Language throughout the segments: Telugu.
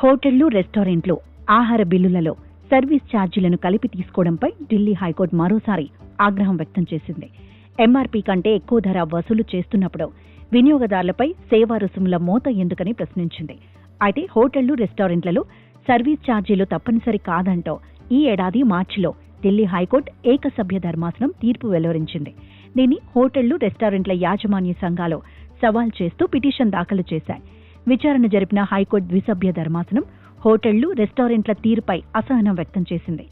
హోటళ్ళు రెస్టారెంట్లు ఆహార బిల్లులలో సర్వీస్ ఛార్జీలను కలిపి తీసుకోవడంపై ఢిల్లీ హైకోర్టు మరోసారి ఆగ్రహం వ్యక్తం చేసింది. ఎంఆర్పీ కంటే ఎక్కువ ధర వసూలు చేస్తున్నప్పుడు వినియోగదారులపై సేవా రుసుముల మోత ఎందుకని ప్రశ్నించింది. అయితే హోటళ్ళు రెస్టారెంట్లలో సర్వీస్ ఛార్జీలు తప్పనిసరి కాదంటూ ఈ ఏడాది మార్చిలో ఢిల్లీ హైకోర్టు ఏకసభ్య ధర్మాసనం తీర్పు వెలువరించింది. దీన్ని హోటళ్ళు రెస్టారెంట్ల యాజమాన్య సంఘాలు సవాల్ చేస్తూ పిటిషన్ దాఖలు చేశాయి. విచారణ జరిపిన హైకోర్టు ద్విసభ్య ధర్మాసనం హోటళ్ళు రెస్టారెంట్ల తీరుపై అసహనం వ్యక్తం చేసింది.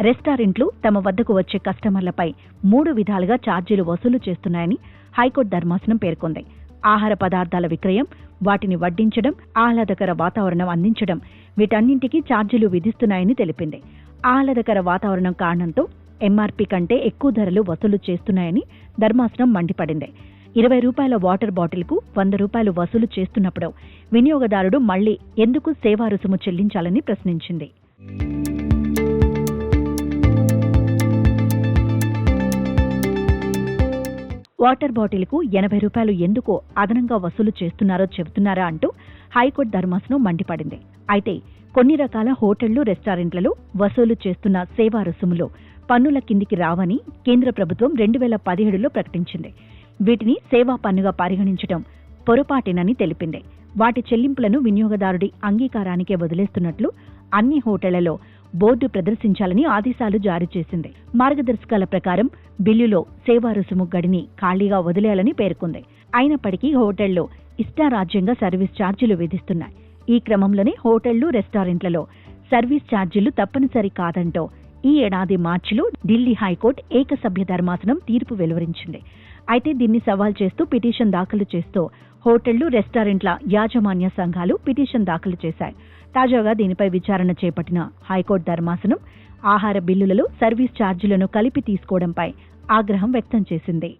రెస్టారెంట్లు తమ వద్దకు వచ్చే కస్టమర్లపై మూడు విధాలుగా ఛార్జీలు వసూలు చేస్తున్నాయని హైకోర్టు ధర్మాసనం పేర్కొంది. ఆహార పదార్థాల విక్రయం వాటిని వడ్డించడం ఆహ్లాదకర వాతావరణం అందించడం వీటన్నింటికీ ఛార్జీలు విధిస్తున్నాయని తెలిపింది. ఆహ్లాదకర వాతావరణం కారణంతో ఎంఆర్పీ కంటే ఎక్కువ ధరలు వసూలు చేస్తున్నాయని ధర్మాసనం మండిపడింది. ఇరవై రూపాయల వాటర్ బాటిల్కు వంద రూపాయలు వసూలు చేస్తున్నప్పుడు వినియోగదారుడు మళ్ళీ ఎందుకు సేవా రుసుము చెల్లించాలని ప్రశ్నించింది. వాటర్ బాటిల్కు ఎనభై రూపాయలు ఎందుకు అదనంగా వసూలు చేస్తున్నారో చెబుతున్నారా అంటూ హైకోర్టు ధర్మాసనం మండిపడింది. అయితే కొన్ని రకాల హోటళ్ళు రెస్టారెంట్లలో వసూలు చేస్తున్న సేవా రుసుములు పన్నుల కిందికి రావని కేంద్ర ప్రభుత్వం రెండు వేల పదిహేడులో ప్రకటించింది. వీటిని సేవా పన్నుగా పరిగణించడం పొరపాటేనని తెలిపింది. వాటి చెల్లింపులను వినియోగదారుడి అంగీకారానికే వదిలేస్తున్నట్లు అన్ని హోటళ్ళలో బోర్డు ప్రదర్శించాలని ఆదేశాలు జారీ చేసింది. మార్గదర్శకాల ప్రకారం బిల్లులో సేవా రుసుము గడిని ఖాళీగా వదిలేయాలని పేర్కొంది. అయినప్పటికీ హోటళ్ళు ఇష్టారాజ్యంగా సర్వీస్ ఛార్జీలు విధిస్తున్నాయి. ఈ క్రమంలోనే హోటళ్ళు రెస్టారెంట్లలో సర్వీస్ ఛార్జీలు తప్పనిసరి కాదంటూ ఈ ఏడాది మార్చిలో ఢిల్లీ హైకోర్టు ఏకసభ్య ధర్మాసనం తీర్పు వెలువరించింది. అయితే దీన్ని సవాల్ చేస్తూ పిటిషన్ దాఖలు చేస్తూ హోటళ్ళు రెస్టారెంట్ల యాజమాన్య సంఘాలు పిటిషన్ దాఖలు చేశాయి. తాజాగా దీనిపై విచారణ చేపట్టిన హైకోర్టు ధర్మాసనం ఆహార బిల్లులలో సర్వీస్ ఛార్జీలను కలిపి తీసుకోవడంపై ఆగ్రహం వ్యక్తం చేసింది.